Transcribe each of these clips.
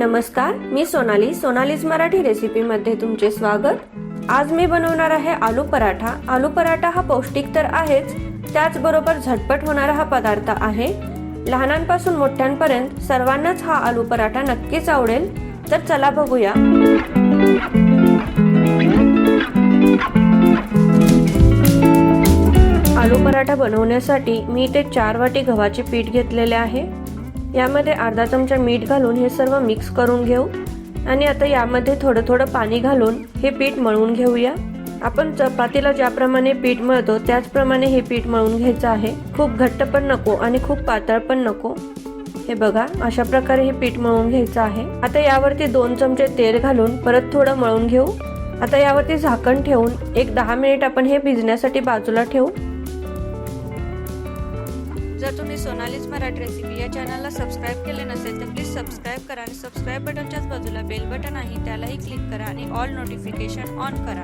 नमस्कार मी सोनाली. सोनालीज मराठी रेसिपीमध्ये तुमचे स्वागत. आज मी बनवणार आहे आलू पराठा. आलू पराठा हा पौष्टिक तर आहेच त्याचबरोबर झटपट होणारा हा पदार्थ आहे. लहानांपासून मोठ्यांपर्यंत सर्वांनाच हा आलू पराठा नक्कीच आवडेल. तर चला बघूया. आलू पराठा बनवण्यासाठी मी इथे चार वाटी गव्हाचे पीठ घेतलेले आहे. यामध्ये अर्धा चमचा मीठ घालून हे सर्व मिक्स करून घेऊ. आणि आता यामध्ये थोडं थोडं पाणी घालून हे पीठ मळून घेऊया. आपण चपातीला ज्याप्रमाणे पीठ मळतो त्याचप्रमाणे हे पीठ मळून घ्यायचं आहे. खूप घट्ट पण नको आणि खूप पातळ पण नको. हे बघा अशा प्रकारे हे पीठ मळून घ्यायचं आहे. आता यावरती दोन चमचे तेल घालून परत थोडं मळून घेऊ. आता यावरती झाकण ठेवून एक दहा मिनिट आपण हे भिजण्यासाठी बाजूला ठेवू. जर तुम्ही सोनालीज मराठी रेसिपी या चॅनलला सबस्क्राईब केले नसेल तर प्लीज सबस्क्राईब करा आणि सबस्क्राईब बटनच्याच बाजूला बेल बटन आहे त्यालाही क्लिक करा आणि ऑल नोटिफिकेशन ऑन करा.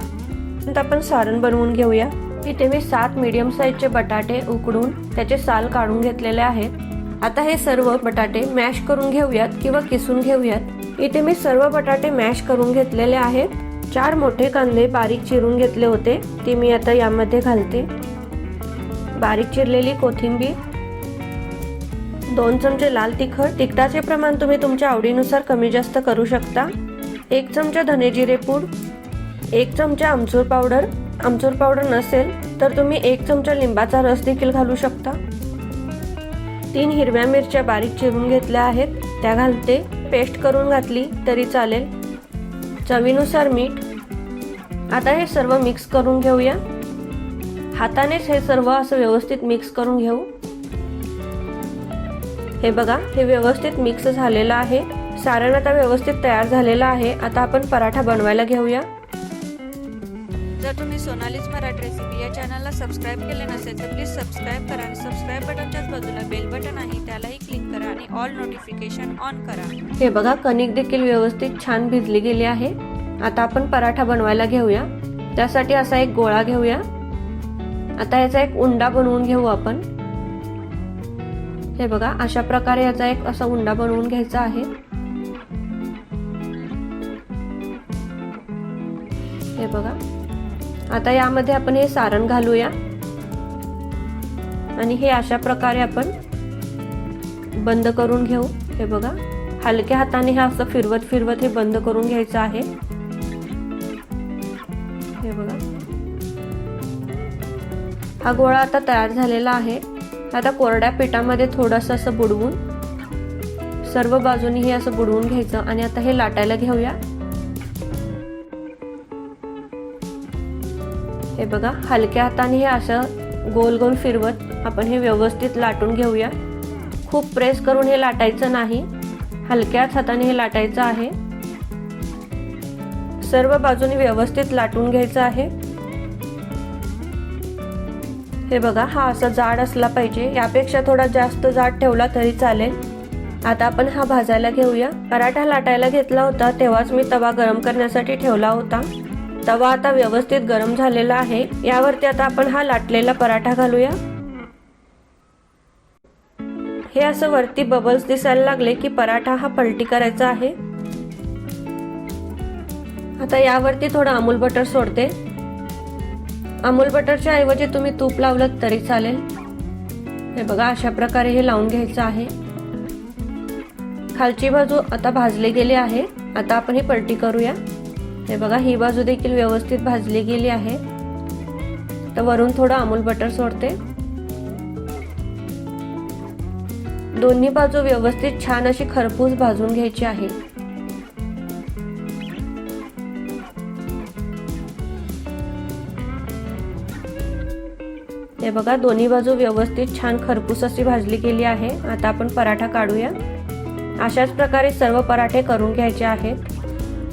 आपण सारण बनवून घेऊया. इथे मी सात मीडियम साईजचे बटाटे उकडून त्याचे साल काढून घेतलेले आहेत. आता हे सर्व बटाटे मॅश करून घेऊयात किंवा किसून घेऊयात. इथे मी सर्व बटाटे मॅश करून घेतलेले आहेत. चार मोठे कांदे बारीक चिरून घेतले होते ते मी आता यामध्ये घालते. बारीक चिरलेली कोथिंबीर दोन चमचे लाल तिखट. तिखटाचे प्रमाण तुम्ही तुमच्या आवडीनुसार कमी जास्त करू शकता. एक चमचा धने जिरे पूड. एक चमचा आमचूर पावडर. आमचूर पावडर नसेल तर तुम्ही एक चमचा लिंबाचा रस देखील घालू शकता. तीन हिरव्या मिरच्या बारीक चिरून घेतल्या आहेत. त्या घालते. पेस्ट करून घातली तरी चालेल. चवीनुसार मीठ. आता हे सर्व मिक्स करून घेऊया. हातानेच हे सर्व असं व्यवस्थित मिक्स करून घेऊ. हे बघा हे व्यवस्थित मिक्स झालेलं आहे. सारण आता व्यवस्थित तयार झालेलं आहे. आता आपण पराठा बनवायला घेऊया. जर तुम्ही सोनालीच मराठी रेसिपी या चॅनलला सबस्क्राईब केले नसेल तर प्लीज सबस्क्राईब करा आणि सबस्क्राईब बटनच्याच बाजूला बेल बटन आहे. त्यालाही क्लिक करा आणि ऑल नोटिफिकेशन ऑन करा. हे बघा कणिक देखील व्यवस्थित छान भिजली गेली आहे. आता आपण पराठा बनवायला घेऊया. त्यासाठी असा एक गोळा घेऊया. आता याचा एक उंडा बनवून घेऊ आपण. हे बघा अशा प्रकारे याचा एक असा उंडा बनवून घ्यायचा आहे. हे बघा आता यामध्ये आपण हे सारण घालूया. आणि हे अशा प्रकारे आपण बंद करून घेऊ. हे बघा हलक्या हाताने हे असं फिरवत फिरवत हे बंद करून घ्यायचं आहे. हे बघा. हा गोळा आता तयार झालेला आहे. आता कोरड्या पिठामध्ये थोडंसं असं बुडवून सर्व बाजूनी हे असं बुडवून घ्यायचं आणि आता हे लाटायला घेऊया. हे बघा हलक्या हाताने हे असं गोल गोल फिरवत आपण हे व्यवस्थित लाटून घेऊया. खूप प्रेस करून हे लाटायचं नाही. हलक्याच हाताने हे लाटायचं आहे. सर्व बाजूने व्यवस्थित लाटून घ्यायचं आहे. हे बघा हा असा जाड असला पाहिजे. यापेक्षा थोडा जास्त जाड ठेवला तरी चालेल. आता आपण हा भाजायला घेऊया. पराठा लाटायला घेतला होता तेव्हाच मी तवा गरम करण्यासाठी ठेवला होता. तवा आता व्यवस्थित गरम झालेला आहे. यावरती आता आपण हा लाटलेला पराठा घालूया. हे असं वरती बबल्स दिसायला लागले की पराठा हा पलटी करायचा आहे. आता यावरती थोडं अमूल बटर सोडते. अमूल बटरच्या ऐवजी तुम्ही तूप लावलं तरी चालेल. हे बघा अशा प्रकारे हे लावून घ्यायचं आहे. खालची बाजू आता भाजली गेली आहे. आता आपण ही पलटी करूया. हे बघा ही बाजू देखील व्यवस्थित भाजली गेली आहे. तर वरून थोडं अमूल बटर सोडते. दोन्ही बाजू व्यवस्थित छान अशी खरपूस भाजून घ्यायची आहे. हे बघा दोन्ही बाजू व्यवस्थित छान खरपूस अशी भाजली गेली आहे. आता आपण पराठा काढूया. अशाच प्रकारे सर्व पराठे करून घ्यायचे आहेत.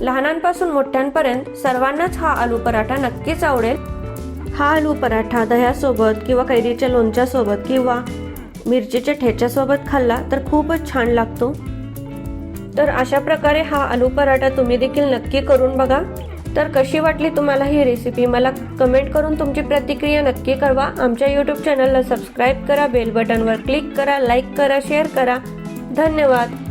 लहानांपासून मोठ्यांपर्यंत सर्वांनाच हा आलू पराठा नक्कीच आवडेल. हा आलू पराठा दह्यासोबत किंवा कैरीच्या लोणच्यासोबत किंवा मिरचीच्या ठेच्यासोबत खाल्ला तर खूपच छान लागतो. तर अशा प्रकारे हा आलू पराठा तुम्ही देखील नक्की करून बघा. तर कशी वाटली तुम्हाला ही रेसिपी मला कमेंट करून तुमची प्रतिक्रिया नक्की कळवा. आमच्या यूट्यूब चॅनलला सबस्क्राईब करा बेल बटनवर क्लिक करा लाईक करा शेअर करा. धन्यवाद.